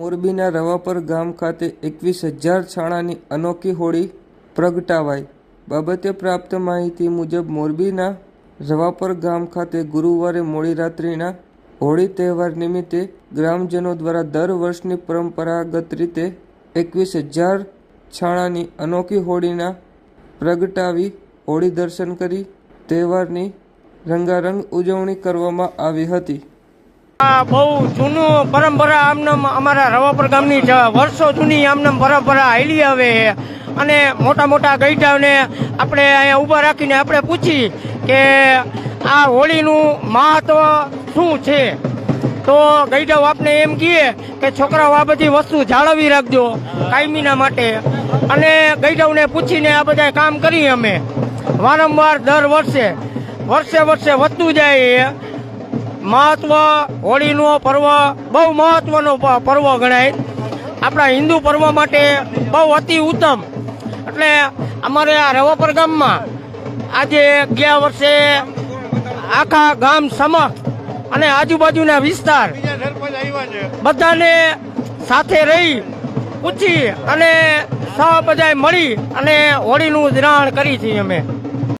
મોરબીના રવાપર ગામ ખાતે એકવીસ હજાર છાણાની અનોખી હોળી પ્રગટાવાઈ. બાબતે પ્રાપ્ત માહિતી મુજબ મોરબીના રવાપર ગામ ખાતે ગુરુવારે મોડી રાત્રિના હોળી તહેવાર નિમિત્તે ગ્રામજનો દ્વારા દર વર્ષની પરંપરાગત રીતે એકવીસ હજાર છાણાની અનોખી હોળીના પ્રગટાવી હોળી દર્શન કરી તહેવારની રંગારંગ ઉજવણી કરવામાં આવી હતી. બહુ જૂનું પરંપરા આમનામ અમારા રવાપર ગામની વર્ષો જૂની આમનામ પરંપરા હાલી આવે છે. અને મોટા મોટા ગઈડાઓને આપણે અહીંયા ઊભા રાખીને આપણે પૂછી કે આ હોળીનું મહત્વ શું છે? તો ગઈડાઓ આપણે એમ કહીએ કે છોકરાઓ આ બધી વસ્તુ જાળવી રાખજો કાયમીના માટે. અને ગઈડાઓને પૂછીને આ બધા કામ કરીએ અમે. વારંવાર દર વર્ષે વર્ષે વર્ષે વધતું જાય મહત્વ હોળીનો પર્વ બહુ મહત્વનો પર્વ ગણાય. આપણા હિન્દુ પર્વ માટે બહુ અતિ ઉત્તમ. એટલે અમારે આ રવાપર ગામમાં આજે ગયા વર્ષે આખા ગામ સમક્ષ અને આજુબાજુના વિસ્તાર બધાને સાથે રહી પૂછી અને સૌ બધાએ મળી અને હોળીનું દ્રાણ કરી છીએ અમે.